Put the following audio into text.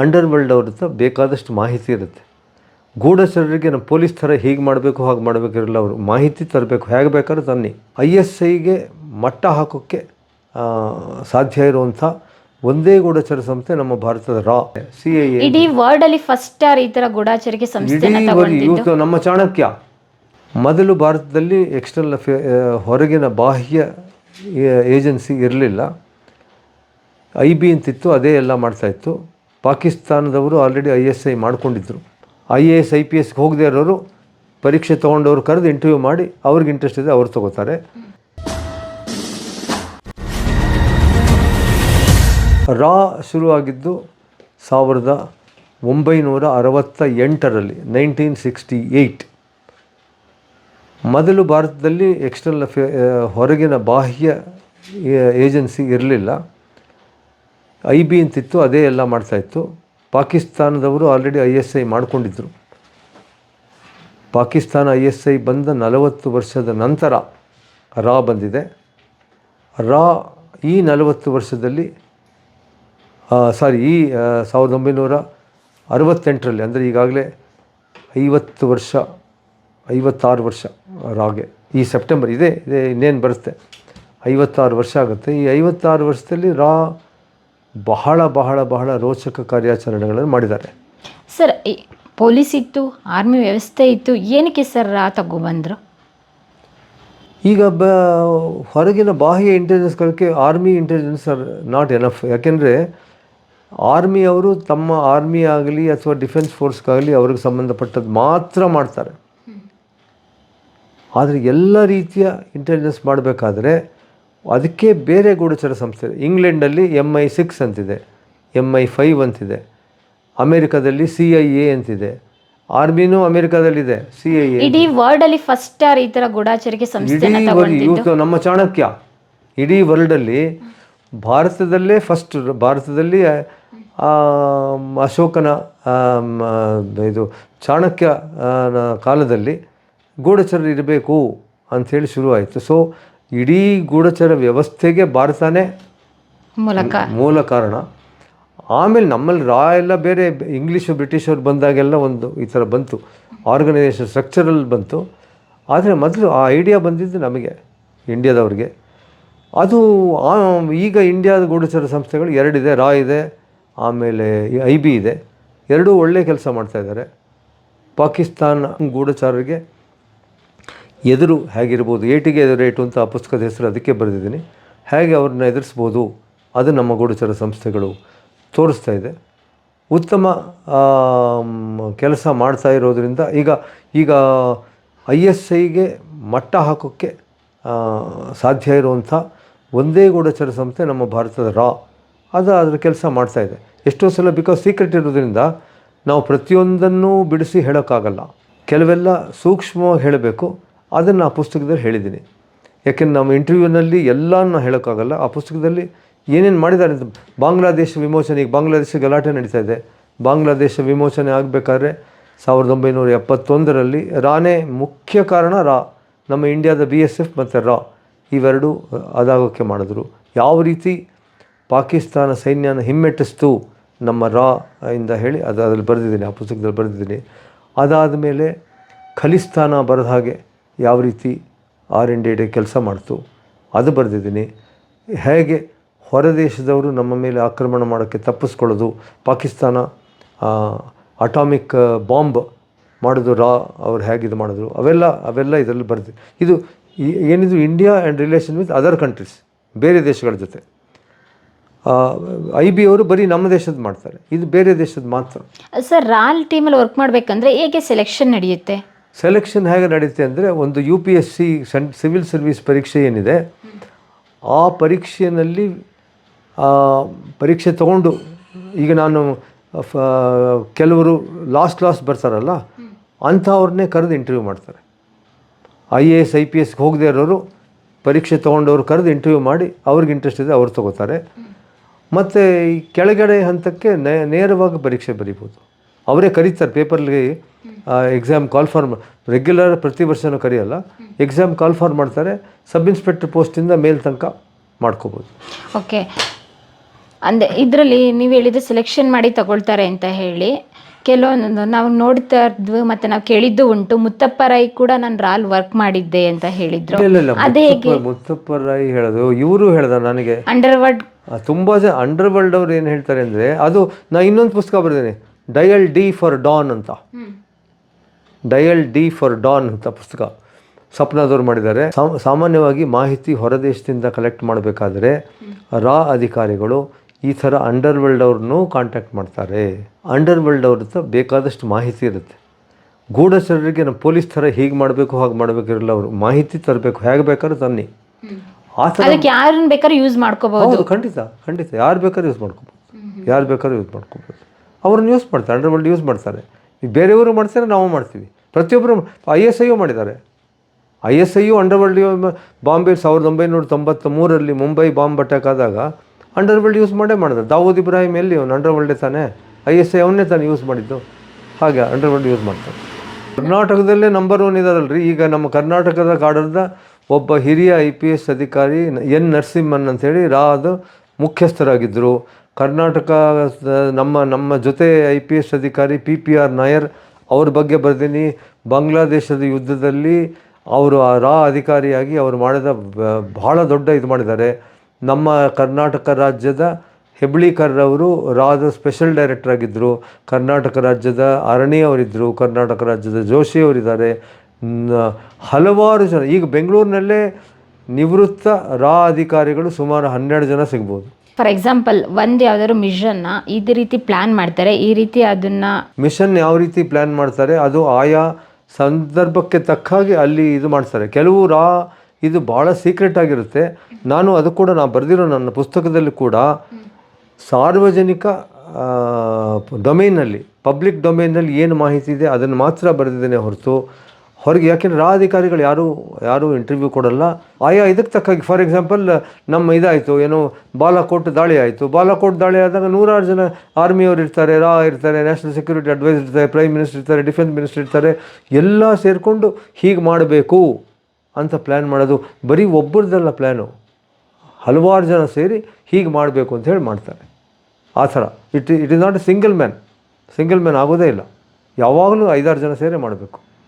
Under world ಅವ್ರ ಹತ್ರ ಬೇಕಾದಷ್ಟು ಮಾಹಿತಿ ಇರುತ್ತೆ. ಗೂಢಚರರಿಗೆ ನಮ್ಮ ಪೊಲೀಸ್ ಥರ ಹೀಗೆ ಮಾಡಬೇಕು ಹಾಗೆ ಮಾಡಬೇಕಿರಲ್ಲ ಅವರು ಮಾಹಿತಿ ತರಬೇಕು. ಹೇಗೆ ಬೇಕಾದ್ರೂ ತನ್ನಿ. ಐ ಎಸ್ ಐಗೆ ಮಟ್ಟ ಹಾಕೋಕ್ಕೆ ಸಾಧ್ಯ ಇರುವಂಥ ಒಂದೇ ಗೂಢಚರ ಸಂಸ್ಥೆ ನಮ್ಮ ಭಾರತದ ರಾ ಸಿ ಐ ಇಡೀ ವರ್ಲ್ಡ್ ಅಲ್ಲಿ ಫಸ್ಟ್ ಯಾರು ಈ ತರ ಗೂಢಾಚರಿಕೆ ಸಂಸ್ಥೆ ಇವತ್ತು ನಮ್ಮ ಚಾಣಕ್ಯ. ಮೊದಲು ಭಾರತದಲ್ಲಿ ಎಕ್ಸ್ಟರ್ನಲ್ ಅಫೇ ಹೊರಗಿನ ಬಾಹ್ಯ ಏಜೆನ್ಸಿ ಇರಲಿಲ್ಲ. ಐ ಬಿ ಅಂತಿತ್ತು ಅದೇ ಎಲ್ಲ ಮಾಡ್ತಾಯಿತ್ತು ಪಾಕಿಸ್ತಾನದವರು ಆಲ್ರೆಡಿ ಐ ಎಸ್ ಐ ಮಾಡ್ಕೊಂಡಿದ್ರು. I A S I P ಎಸ್ಗೆ ಹೋಗದೇ ಇರೋರು ಪರೀಕ್ಷೆ ತೊಗೊಂಡವ್ರು ಕರೆದು ಇಂಟರ್ವ್ಯೂ ಮಾಡಿ ಅವ್ರಿಗೆ ಇಂಟ್ರೆಸ್ಟ್ ಇದೆ ಅವ್ರು ತಗೋತಾರೆ. ರಾ ಶುರುವಾಗಿದ್ದು ಸಾವಿರದ ಒಂಬೈನೂರ ಅರವತ್ತ ಎಂಟರಲ್ಲಿ ನೈನ್ಟೀನ್ ಸಿಕ್ಸ್ಟಿ ಏಯ್ಟ್ ಮೊದಲು ಭಾರತದಲ್ಲಿ ಎಕ್ಸ್ಟರ್ನಲ್ ಅಫೇ ಹೊರಗಿನ ಬಾಹ್ಯ ಏಜೆನ್ಸಿ ಇರಲಿಲ್ಲ. ಐ ಬಿ ಅಂತಿತ್ತು, ಅದೇ ಎಲ್ಲ ಮಾಡ್ತಾಯಿತ್ತು ಪಾಕಿಸ್ತಾನದವರು ಆಲ್ರೆಡಿ ಐ ಎಸ್ ಐ ಮಾಡಿಕೊಂಡಿದ್ದರು ಪಾಕಿಸ್ತಾನ ಐ ಎಸ್ ಐ ಬಂದ ನಲವತ್ತು ವರ್ಷದ ನಂತರ ರಾ ಬಂದಿದೆ. ರಾ ಈ ನಲವತ್ತು ವರ್ಷದಲ್ಲಿ ಸಾರಿ ಈ ಸಾವಿರದ ಒಂಬೈನೂರ ಅರವತ್ತೆಂಟರಲ್ಲಿ, ಅಂದರೆ ಈಗಾಗಲೇ ಐವತ್ತು ವರ್ಷ, ಐವತ್ತಾರು ವರ್ಷ ರಾಗೆ. ಈ ಸೆಪ್ಟೆಂಬರ್, ಇದೆ, ಇದೇ ಇನ್ನೇನು ಬರುತ್ತೆ? ಐವತ್ತಾರು ವರ್ಷ ಆಗುತ್ತೆ. ಈ ಐವತ್ತಾರು ವರ್ಷದಲ್ಲಿ ರಾ ಬಹಳ ಬಹಳ ಬಹಳ ರೋಚಕ ಕಾರ್ಯಾಚರಣೆಗಳನ್ನು ಮಾಡಿದ್ದಾರೆ. ಸರ್ ಪೊಲೀಸ್ ಇತ್ತು ಆರ್ಮಿ ವ್ಯವಸ್ಥೆ ಇತ್ತು ಏನಕ್ಕೆ ಸರ್ ತಗೊಬಂದರು ತಗೊಬಂದ್ರು ಈಗ ಬ ಹೊರಗಿನ ಬಾಹ್ಯ ಇಂಟೆಲಿಜೆನ್ಸ್ಗಳಿಗೆ army intelligence are not enough ಯಾಕೆಂದರೆ ಆರ್ಮಿಯವರು ತಮ್ಮ ಆರ್ಮಿ ಆಗಲಿ ಅಥವಾ ಡಿಫೆನ್ಸ್ ಫೋರ್ಸ್ಗಾಗಲಿ ಅವ್ರಿಗೆ ಸಂಬಂಧಪಟ್ಟದ್ದು ಮಾತ್ರ ಮಾಡ್ತಾರೆ. ಆದರೆ ಎಲ್ಲ ರೀತಿಯ ಇಂಟೆಲಿಜೆನ್ಸ್ ಮಾಡಬೇಕಾದ್ರೆ ಅದಕ್ಕೆ ಬೇರೆ ಗೂಢಚರ ಸಂಸ್ಥೆ ಇದೆ. ಇಂಗ್ಲೆಂಡಲ್ಲಿ ಎಂ ಐ ಸಿಕ್ಸ್ ಅಂತಿದೆ ಎಂ ಐ ಫೈವ್ ಅಂತಿದೆ ಅಮೇರಿಕಾದಲ್ಲಿ ಸಿ ಐ ಎ ಅಂತಿದೆ ಆರ್ಮಿನೂ ಅಮೇರಿಕಾದಲ್ಲಿದೆ ಸಿ ಐ ಎ ಇಡೀ ವರ್ಲ್ಡ್ ಅಲ್ಲಿ ಫಸ್ಟ್ ಯಾರು ಈ ತರ ಗೂಢಾಚರಿಕೆ ಸಂಸ್ಥೆ ಇಡೀ ಇವತ್ತು ನಮ್ಮ ಚಾಣಕ್ಯ. ಇಡೀ ವರ್ಲ್ಡಲ್ಲಿ ಭಾರತದಲ್ಲೇ ಫಸ್ಟ್ ಭಾರತದಲ್ಲಿ ಅಶೋಕನ ಇದು ಚಾಣಕ್ಯ ಕಾಲದಲ್ಲಿ ಗೂಢಚರರು ಇರಬೇಕು ಅಂಥೇಳಿ ಶುರುವಾಯಿತು. ಸೊ ಇಡೀ ಗೂಢಚರ ವ್ಯವಸ್ಥೆಗೆ ಭಾರತನೇ ಮೂಲಕ. ಮೂಲ ಕಾರಣ. ಆಮೇಲೆ ನಮ್ಮಲ್ಲಿ ರಾ ಎಲ್ಲ ಬೇರೆ ಇಂಗ್ಲೀಷು ಬ್ರಿಟಿಷರು ಬಂದಾಗೆಲ್ಲ ಒಂದು ಈ ಥರ ಬಂತು. ಆರ್ಗನೈಸೇಷನ್ ಸ್ಟ್ರಕ್ಚರಲ್ ಬಂತು. ಆದರೆ ಮೊದಲು ಆ ಐಡಿಯಾ ಬಂದಿದ್ದು ನಮಗೆ ಇಂಡಿಯಾದವ್ರಿಗೆ. ಅದು ಈಗ ಇಂಡಿಯಾದ ಗೂಢಚರ ಸಂಸ್ಥೆಗಳು ಎರಡಿದೆ. ರಾ ಇದೆ ಆಮೇಲೆ ಐ ಬಿ ಇದೆ. ಎರಡೂ ಒಳ್ಳೆ ಕೆಲಸ ಮಾಡ್ತಾಯಿದ್ದಾರೆ ಪಾಕಿಸ್ತಾನ ಗೂಢಚಾರರಿಗೆ ಎದುರು ಹೇಗಿರ್ಬೋದು ಏಟಿಗೆ ಎದುರು ಏಟು ಅಂತ ಆ ಪುಸ್ತಕದ ಹೆಸರು ಅದಕ್ಕೆ ಬರೆದಿದ್ದೀನಿ. ಹೇಗೆ ಅವ್ರನ್ನ ಎದುರಿಸ್ಬೋದು, ಅದು ನಮ್ಮ ಗೂಢಚರ ಸಂಸ್ಥೆಗಳು ತೋರಿಸ್ತಾ ಇದೆ. ಉತ್ತಮ ಕೆಲಸ ಮಾಡ್ತಾ ಇರೋದರಿಂದ ಈಗ ಈಗ ಐ ಎಸ್ ಐಗೆ ಮಟ್ಟ ಹಾಕೋಕ್ಕೆ ಸಾಧ್ಯ ಇರುವಂಥ ಒಂದೇ ಗೂಢಚರ ಸಂಸ್ಥೆ ನಮ್ಮ ಭಾರತದ ರಾ, ಅದು ಅದರ ಕೆಲಸ ಮಾಡ್ತಾ ಇದೆ. ಎಷ್ಟೋ ಸಲ ಬಿಕಾಸ್ ಸೀಕ್ರೆಟ್ ಇರೋದ್ರಿಂದ ನಾವು ಪ್ರತಿಯೊಂದನ್ನು ಬಿಡಿಸಿ ಹೇಳೋಕ್ಕಾಗಲ್ಲ. ಕೆಲವೆಲ್ಲ ಸೂಕ್ಷ್ಮವಾಗಿ ಹೇಳಬೇಕು. ಅದನ್ನು ಆ ಪುಸ್ತಕದಲ್ಲಿ ಹೇಳಿದ್ದೀನಿ. ಯಾಕೆಂದ್ರೆ ನಮ್ಮ ಇಂಟರ್ವ್ಯೂನಲ್ಲಿ ಎಲ್ಲನೂ ಹೇಳೋಕ್ಕಾಗಲ್ಲ. ಆ ಪುಸ್ತಕದಲ್ಲಿ ಏನೇನು ಮಾಡಿದ್ದಾರೆ ಅಂತ ಬಾಂಗ್ಲಾದೇಶ ವಿಮೋಚನೆ, ಈಗ ಬಾಂಗ್ಲಾದೇಶ ಗಲಾಟೆ ನಡೀತಾ ಇದೆ. ಬಾಂಗ್ಲಾದೇಶ ವಿಮೋಚನೆ ಆಗಬೇಕಾದ್ರೆ ಸಾವಿರದ ಒಂಬೈನೂರ ಎಪ್ಪತ್ತೊಂದರಲ್ಲಿ ರಾನೇ ಮುಖ್ಯ ಕಾರಣ ರಾ. ನಮ್ಮ ಇಂಡಿಯಾದ ಬಿ ಎಸ್ ಎಫ್ ಮತ್ತು ರಾ. ಇವೆರಡು ಅದಾಗೋಕ್ಕೆ ಮಾಡಿದ್ರು. ಯಾವ ರೀತಿ ಪಾಕಿಸ್ತಾನ ಸೈನ್ಯನ ಹಿಮ್ಮೆಟ್ಟಿಸ್ತು ನಮ್ಮ ರಾ ಇಂದ ಹೇಳಿ ಅದು ಅದರಲ್ಲಿ ಬರೆದಿದ್ದೀನಿ, ಆ ಪುಸ್ತಕದಲ್ಲಿ ಬರೆದಿದ್ದೀನಿ. ಅದಾದ ಮೇಲೆ ಖಲಿಸ್ತಾನ ಬರೆದ ಹಾಗೆ ಯಾವ ರೀತಿ ಆರ್ ಎನ್ ಡಿ ಕೆಲಸ ಮಾಡ್ತು, ಅದು ಬರೆದಿದ್ದೀನಿ. ಹೇಗೆ ಹೊರದೇಶದವರು ನಮ್ಮ ಮೇಲೆ ಆಕ್ರಮಣ ಮಾಡೋಕ್ಕೆ ತಪ್ಪಿಸ್ಕೊಳ್ಳೋದು, ಪಾಕಿಸ್ತಾನ ಅಟಾಮಿಕ್ ಬಾಂಬ್ ಮಾಡೋದು, ರಾ, ಅವ್ರು ಹೇಗೆ ಇದು ಮಾಡಿದ್ರು, ಅವೆಲ್ಲ ಅವೆಲ್ಲ ಇದರಲ್ಲಿ ಬರ್ದು, ಇದು ಏನಿದು India and relation with other countries, ಬೇರೆ ದೇಶಗಳ ಜೊತೆ. ಐ ಬಿ ಅವರು ಬರೀ ನಮ್ಮ ದೇಶದ ಮಾಡ್ತಾರೆ, ಇದು ಬೇರೆ ದೇಶದ ಮಾತ್ರ. ಸರ್, ರಾಲ್ ಟೀಮಲ್ಲಿ ವರ್ಕ್ ಮಾಡಬೇಕಂದ್ರೆ ಹೇಗೆ ಸೆಲೆಕ್ಷನ್ ನಡೆಯುತ್ತೆ? ಸೆಲೆಕ್ಷನ್ ಹೇಗೆ ನಡೀತೆ ಅಂದರೆ ಒಂದು ಯು ಪಿ ಎಸ್ ಸಿ ಸೆಂಟ್ ಸಿವಿಲ್ ಸರ್ವಿಸ್ ಪರೀಕ್ಷೆ ಏನಿದೆ, ಆ ಪರೀಕ್ಷೆಯಲ್ಲಿ ಪರೀಕ್ಷೆ ತಗೊಂಡು, ಈಗ ನಾನು ಕೆಲವರು ಲಾಸ್ಟ್ ಲಾಸ್ಟ್ ಬರ್ತಾರಲ್ಲ, ಅಂಥವ್ರನ್ನೇ ಕರೆದು ಇಂಟರ್ವ್ಯೂ ಮಾಡ್ತಾರೆ. I A S I P ಎಸ್ಗೆ ಹೋಗದೇ ಇರೋರು ಪರೀಕ್ಷೆ ತೊಗೊಂಡವ್ರು ಕರೆದು ಇಂಟರ್ವ್ಯೂ ಮಾಡಿ ಅವ್ರಿಗೆ ಇಂಟ್ರೆಸ್ಟ್ ಇದೆ, ಅವ್ರು ತಗೋತಾರೆ. ಮತ್ತು ಈ ಕೆಳಗಡೆ ಹಂತಕ್ಕೆ ನೇರವಾಗಿ ಪರೀಕ್ಷೆ ಬರೀಬೋದು. ಅವರೇ ಕರೀತಾರೆ ಪೇಪರ್ಗೆ ಎಕ್ಸಾಮ್ ಕಾಲ್ ಫಾರ್ಮ್ ರೆಗ್ಯುಲರ್ ಪ್ರತಿ ವರ್ಷನೂ ಕರೆಯಲ್ಲ. ಎಕ್ಸಾಮ್ ಕಾಲ್ ಫಾರ್ ಮಾಡ್ತಾರೆ ಸಬ್ ಇನ್ಸ್ಪೆಕ್ಟರ್ ಪೋಸ್ಟಿಂದ ಮೇಲ್ ತನಕ ಮಾಡ್ಕೋಬೋದು. ಓಕೆ ಅಂದೆ ಇದರಲ್ಲಿ ನೀವು ಹೇಳಿದ ಸೆಲೆಕ್ಷನ್ ಮಾಡಿ ತಗೊಳ್ತಾರೆ ಅಂತ ಹೇಳಿ ಕೆಲವೊಂದು ನಾವು ನೋಡ್ತಾ ಇದ್ವಿ ಮತ್ತೆ ನಾವು ಕೇಳಿದ್ದು ಉಂಟು. ಮುತ್ತಪ್ಪ ರೈ ಕೂಡ ನಾನು ರಾಲ್ ವರ್ಕ್ ಮಾಡಿದ್ದೆ ಅಂತ ಹೇಳಿದ್ರು. ಇಲ್ಲ ಇಲ್ಲ ಅದೇ ಮುತ್ತಪ್ಪ ಮುತ್ತಪ್ಪ ರಾಯ್ ಹೇಳೋದು ಇವರು ಹೇಳ್ದ ನನಗೆ. ಅಂಡರ್ ವರ್ಲ್ಡ್ ತುಂಬಾ ಜನ ಅಂಡರ್ ವರ್ಲ್ಡ್ ಅವ್ರು ಏನು ಹೇಳ್ತಾರೆ ಅಂದ್ರೆ ಅದು ನಾ ಇನ್ನೊಂದು ಪುಸ್ತಕ ಬರೆದೇನೆ ಡಯಲ್ ಡಿ ಫಾರ್ ಡಾನ್ ಅಂತ. ಡಯಲ್ ಡಿ ಫಾರ್ ಡಾನ್ ಅಂತ ಪುಸ್ತಕ ಸ್ವಪ್ನದವ್ರು ಮಾಡಿದ್ದಾರೆ. ಸಾಮ್- ಸಾಮಾನ್ಯವಾಗಿ ಮಾಹಿತಿ ಹೊರದೇಶದಿಂದ ಕಲೆಕ್ಟ್ ಮಾಡಬೇಕಾದ್ರೆ ರಾ ಅಧಿಕಾರಿಗಳು ಈ ಥರ ಅಂಡರ್ ವರ್ಲ್ಡ್ ಅವ್ರನ್ನೂ ಕಾಂಟ್ಯಾಕ್ಟ್ ಮಾಡ್ತಾರೆ. ಅಂಡರ್ ವರ್ಲ್ಡ್ ಅವ್ರ ಹತ್ರ ಬೇಕಾದಷ್ಟು ಮಾಹಿತಿ ಇರುತ್ತೆ. ಗೂಢಚರರಿಗೆ ನಮ್ಮ ಪೊಲೀಸ್ ಥರ ಹೀಗೆ ಮಾಡಬೇಕು ಹಾಗೆ ಮಾಡಬೇಕಿರಲ್ಲ ಅವರು. ಮಾಹಿತಿ ತರಬೇಕು ಹೇಗೆ ಬೇಕಾದ್ರೂ ತನ್ನಿ. ಆ ಥರ ಯಾರನ್ನ ಬೇಕಾದ್ರೂ ಯೂಸ್ ಮಾಡ್ಕೋಬಹುದು. ಹೌದು ಖಂಡಿತ ಖಂಡಿತ. ಯಾರು ಬೇಕಾದ್ರೂ ಯೂಸ್ ಮಾಡ್ಕೋಬೋದು ಯಾರು ಬೇಕಾದ್ರೂ ಯೂಸ್ ಮಾಡ್ಕೋಬೋದು ಅವ್ರನ್ನ ಯೂಸ್ ಮಾಡ್ತಾರೆ ಅಂಡರ್ ವರ್ಲ್ಡ್ ಯೂಸ್ ಮಾಡ್ತಾರೆ. ಬೇರೆಯವರು ಮಾಡ್ತಾರೆ ನಾವು ಮಾಡ್ತೀವಿ. ಪ್ರತಿಯೊಬ್ಬರು ಐ ಎಸ್ ಐಯು ಮಾಡಿದ್ದಾರೆ. I S I underworld Bombay ಸಾವಿರದ ಒಂಬೈನೂರ ತೊಂಬತ್ತ ಮೂರರಲ್ಲಿ ಮುಂಬೈ ಬಾಂಬ್ ಅಟ್ಯಾಕ್ ಆದಾಗ ಅಂಡರ್ ವರ್ಲ್ಡ್ ಯೂಸ್ ಮಾಡೇ ಮಾಡಿದ್ರು. ದಾವೂದ್ ಇಬ್ರಾಹಿಂ ಎಲ್ಲಿ ಅವನು ಅಂಡರ್ ವರ್ಲ್ಡೇ ತಾನೇ, ಐ ಎಸ್ ಐ ಅವನ್ನೇ ತಾನೇ ಯೂಸ್ ಮಾಡಿದ್ದು. ಹಾಗೆ ಅಂಡರ್ ವರ್ಲ್ಡ್ ಯೂಸ್ ಮಾಡ್ತಾರೆ ಕರ್ನಾಟಕದಲ್ಲೇ ನಂಬರ್ ಒನ್ ಇದಾರಲ್ರಿ ಈಗ ನಮ್ಮ ಕರ್ನಾಟಕದ ಕಾಡರ್ದ ಒಬ್ಬ ಹಿರಿಯ ಐ ಪಿ ಎಸ್ ಅಧಿಕಾರಿ ಎನ್ ನರಸಿಂಹನ್ ಅಂತೇಳಿ ರಾದ ಮುಖ್ಯಸ್ಥರಾಗಿದ್ದರು ಕರ್ನಾಟಕ ನಮ್ಮ ನಮ್ಮ ಜೊತೆ ಐ ಪಿ ಎಸ್ ಅಧಿಕಾರಿ ಪಿ ಪಿ ಆರ್ ನಾಯರ್ ಅವ್ರ ಬಗ್ಗೆ ಬರ್ದೀನಿ ಬಾಂಗ್ಲಾದೇಶದ ಯುದ್ಧದಲ್ಲಿ ಅವರು ಆ ರಾ ಅಧಿಕಾರಿಯಾಗಿ ಅವರು ಮಾಡಿದ ಬಹಳ ದೊಡ್ಡ ಇದು ಮಾಡಿದ್ದಾರೆ. ನಮ್ಮ ಕರ್ನಾಟಕ ರಾಜ್ಯದ ಹೆಬ್ಳಿಕರ್ ಅವರು ರಾದ ಸ್ಪೆಷಲ್ ಡೈರೆಕ್ಟರ್ ಆಗಿದ್ದರು ಕರ್ನಾಟಕ ರಾಜ್ಯದ ಅರಣಿ ಅವರಿದ್ದರು ಕರ್ನಾಟಕ ರಾಜ್ಯದ ಜೋಶಿ ಅವರಿದ್ದಾರೆ. ನ- ಹಲವಾರು ಜನ, ಈಗ ಬೆಂಗಳೂರಿನಲ್ಲೇ ನಿವೃತ್ತ ರಾ ಅಧಿಕಾರಿಗಳು ಸುಮಾರು ಹನ್ನೆರಡು ಜನ ಸಿಗ್ಬೋದು. ಫಾರ್ ಎಕ್ಸಾಂಪಲ್ ಒಂದು ಯಾವ್ದಾದ್ರು ಮಿಷನ್ನ ಇದೇ ರೀತಿ ಪ್ಲಾನ್ ಮಾಡ್ತಾರೆ, ಈ ರೀತಿ ಅದನ್ನ ಮಿಷನ್ ಯಾವ ರೀತಿ ಪ್ಲ್ಯಾನ್ ಮಾಡ್ತಾರೆ, ಅದು ಆಯಾ ಸಂದರ್ಭಕ್ಕೆ ತಕ್ಕ ಹಾಗೆ ಅಲ್ಲಿ ಇದು ಮಾಡ್ತಾರೆ ಕೆಲವು ರಾ ಇದು ಭಾಳ ಸೀಕ್ರೆಟ್ ಆಗಿರುತ್ತೆ. ನಾನು ಅದು ಕೂಡ ನಾನು ಬರೆದಿರೋ ನನ್ನ ಪುಸ್ತಕದಲ್ಲಿ ಕೂಡ ಸಾರ್ವಜನಿಕ ಡೊಮೇನಲ್ಲಿ ಪಬ್ಲಿಕ್ ಡೊಮೇನಲ್ಲಿ ಏನು ಮಾಹಿತಿ ಇದೆ ಅದನ್ನು ಮಾತ್ರ ಬರೆದಿದ್ದೇನೆ ಹೊರತು ಹೊರಗೆ ಯಾಕೆಂದ್ರೆ ರಾ ಅಧಿಕಾರಿಗಳು ಯಾರೂ ಯಾರೂ ಇಂಟರ್ವ್ಯೂ ಕೊಡಲ್ಲ. ಆಯಾ ಇದಕ್ಕೆ ತಕ್ಕಾಗಿ ಫಾರ್ ಎಕ್ಸಾಂಪಲ್ ನಮ್ಮ ಇದಾಯಿತು, ಏನೋ ಬಾಲಾಕೋಟ್ ದಾಳಿ ಆಯಿತು. ಬಾಲಾಕೋಟ್ ದಾಳಿ ಆದಾಗ ನೂರಾರು ಜನ ಆರ್ಮಿಯವರು ಇರ್ತಾರೆ, ರಾ ಇರ್ತಾರೆ ನ್ಯಾಷನಲ್ ಸೆಕ್ಯೂರಿಟಿ ಅಡ್ವೈಸರ್ ಇರ್ತಾರೆ ಪ್ರೈಮ್ ಮಿನಿಸ್ಟರ್ ಇರ್ತಾರೆ ಡಿಫೆನ್ಸ್ ಮಿನಿಸ್ಟರ್ ಇರ್ತಾರೆ. ಎಲ್ಲ ಸೇರಿಕೊಂಡು ಹೀಗೆ ಮಾಡಬೇಕು ಅಂತ ಪ್ಲ್ಯಾನ್ ಮಾಡೋದು ಬರೀ ಒಬ್ಬರದಲ್ಲ ಪ್ಲ್ಯಾನು ಹಲವಾರು ಜನ ಸೇರಿ ಹೀಗೆ ಮಾಡಬೇಕು ಅಂತ ಹೇಳಿ ಮಾಡ್ತಾರೆ. ಆ ಥರ. It it is not a single man single man ಆಗೋದೇ ಇಲ್ಲ. ಯಾವಾಗಲೂ ಐದಾರು ಜನ ಸೇರಿ ಮಾಡಬೇಕು.